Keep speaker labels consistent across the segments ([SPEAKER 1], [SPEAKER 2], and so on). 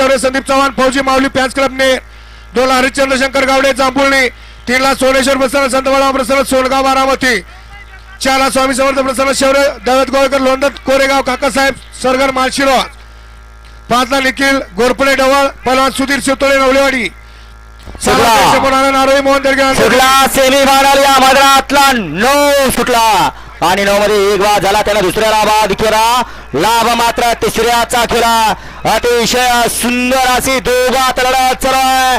[SPEAKER 1] शौर्य संदीप चव्हाण फौजी माऊली पॅन्स क्लबने दोन हरिश्चंद्र शंकर गावडे जांभुळणी तीनला सोनेश्वर प्रसन्न संतवाडा प्रसन्न सोनगाव बारामती चारला स्वामी समर्थ प्रसन्न शौर्य दळत गोळकर लोंदत कोरेगाव काकासाहेब सरगर माळशिरो पाचला निखिल गोरपडे डवळ पलवान सुधीर शिवतोळे नवलेवाडी. नारोळी मोहन दर्गे
[SPEAKER 2] सुटला सेमी फायनल या मैदानातला नऊ सुटला आणि नऊ मध्ये एक बाद झाला. त्याला दुसऱ्याला बाद केला. लाभ मात्र तिसऱ्याचा केला. अतिशय सुंदर अशी दोघात लढत चालू आहे.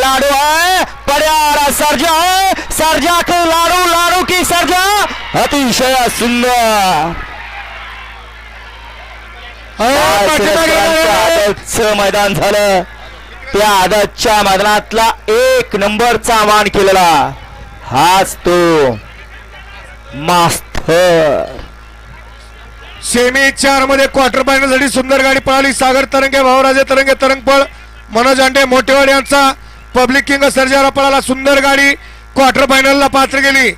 [SPEAKER 2] लाडू आहे. पड्या सर्जा आहे. सर्जा की लाडू लाडू की सर्जा. अतिशय सुंदर. मैदान झालं. त्या आदतच्या मैदानातला एक नंबरचा मान केलेला. हाच तो. मास्तर.
[SPEAKER 1] सेमी चारमध्ये क्वार्टर फायनलसाठी सुंदर गाडी पळाली. सागर तरंगे भाऊराजे तरंगे तरंगपळ मनोज अंडे मोठेवाड यांचा पब्लिक किंग सर्जारा पळाला. सुंदर गाडी क्वार्टर फायनलला पात्र गेली.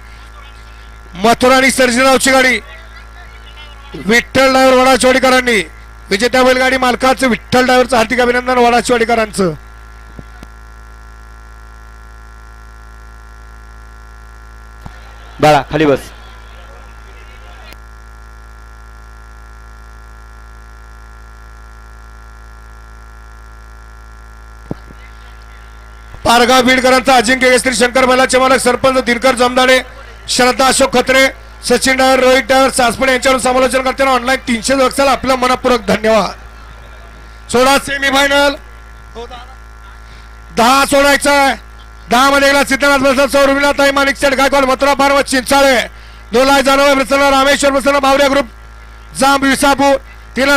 [SPEAKER 1] मथुरा आणि सर्जीरावची गाडी. विठ्ठल ड्रायव्हर वडाचवाडीकरांनी विजेत्या बैलगाडी मालकाचं विठ्ठल ड्रायव्हरचं हार्दिक अभिनंदन वडाचवाडीकरांचं
[SPEAKER 2] बाळा खाली बस.
[SPEAKER 1] पारगाव बीडकरांचा अजिंक्य केसरी शंकर बैलाचे मालक सरपंच दिनकर जमदाडे श्रद्धा अशोक खत्रे सचिन डायर रोहित डायर सासपणे यांच्यावर समालोचन करताना ऑनलाईन तीनशे वर्षाला आपलं मनपूर्वक धन्यवाद. सोळा सेमी फायनल दहा सोडायचा आहे दहा मध्ये गेला सिद्धनाथ प्रसाद सौरविला ताई माणिक सेठ गायकवाड मथुरा पार्वत चिंचाळे. दोलाय लाख जानवे प्रसन्न रामेश्वर प्रसन्न बावऱ्या ग्रुप जांब विसापूर. तिला